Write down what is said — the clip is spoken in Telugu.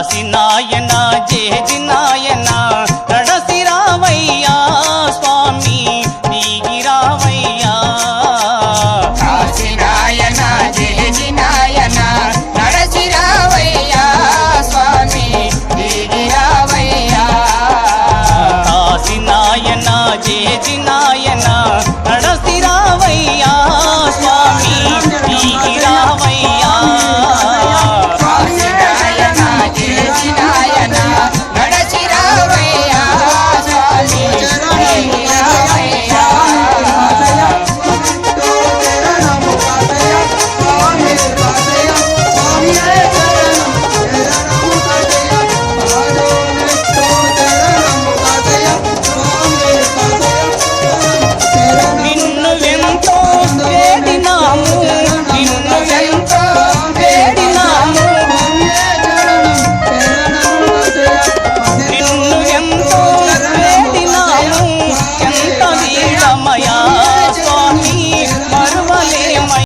కాశీ నాయన జేజి నాయన. I'm a ramaya